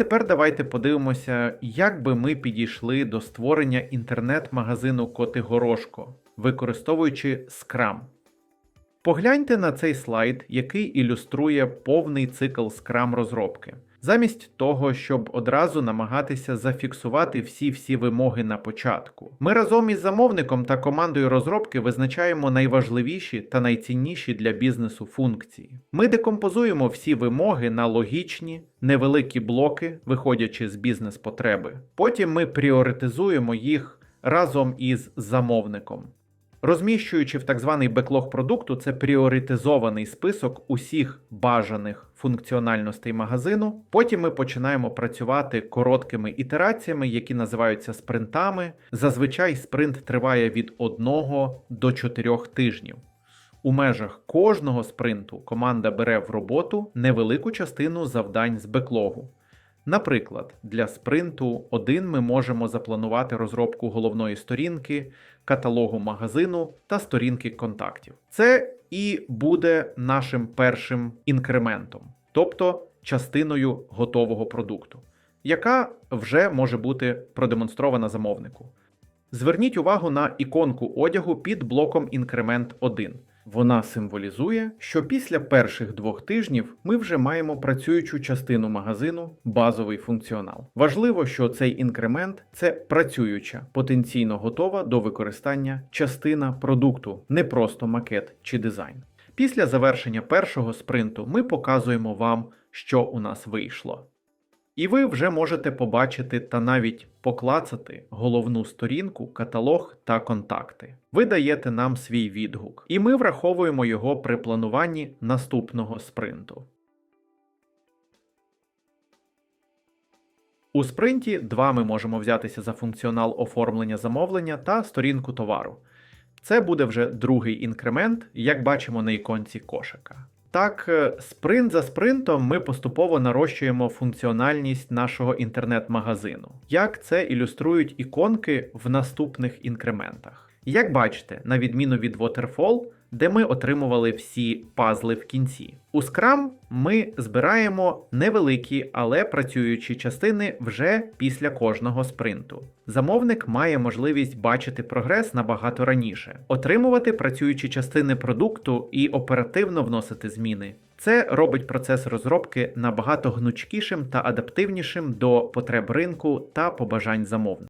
тепер давайте подивимося, як би ми підійшли до створення інтернет-магазину Коти Горошко, використовуючи Scrum. Погляньте на цей слайд, який ілюструє повний цикл Scrum розробки. Замість того, щоб одразу намагатися зафіксувати всі-всі вимоги на початку, ми разом із замовником та командою розробки визначаємо найважливіші та найцінніші для бізнесу функції. Ми декомпозуємо всі вимоги на логічні, невеликі блоки, виходячи з бізнес-потреби. Потім ми пріоритизуємо їх разом із замовником. Розміщуючи в так званий беклог продукту, це пріоритизований список усіх бажаних функціональностей магазину. Потім ми починаємо працювати короткими ітераціями, які називаються спринтами. Зазвичай спринт триває від 1 до 4 тижнів. У межах кожного спринту команда бере в роботу невелику частину завдань з беклогу. Наприклад, для спринту 1 ми можемо запланувати розробку головної сторінки, каталогу магазину та сторінки контактів. Це і буде нашим першим інкрементом, тобто частиною готового продукту, яка вже може бути продемонстрована замовнику. Зверніть увагу на іконку одягу під блоком інкремент 1. Вона символізує, що після перших двох тижнів ми вже маємо працюючу частину магазину, базовий функціонал. Важливо, що цей інкремент це працююча, потенційно готова до використання частина продукту, не просто макет чи дизайн. Після завершення першого спринту ми показуємо вам, що у нас вийшло. І ви вже можете побачити та навіть поклацати головну сторінку, каталог та контакти. Ви даєте нам свій відгук, і ми враховуємо його при плануванні наступного спринту. У спринті 2 ми можемо взятися за функціонал оформлення замовлення та сторінку товару. Це буде вже другий інкремент, як бачимо на іконці кошика. Так, е, спринт за спринтом ми поступово нарощуємо функціональність нашого інтернет-магазину. Як це ілюструють іконки в наступних інкрементах. Як бачите, на відміну від Waterfall, де ми отримували всі пазли в кінці. У Scrum ми збираємо невеликі, але працюючі частини вже після кожного спринту. Замовник має можливість бачити прогрес набагато раніше, отримувати працюючі частини продукту і оперативно вносити зміни. Це робить процес розробки набагато гнучкішим та адаптивнішим до потреб ринку та побажань замовника.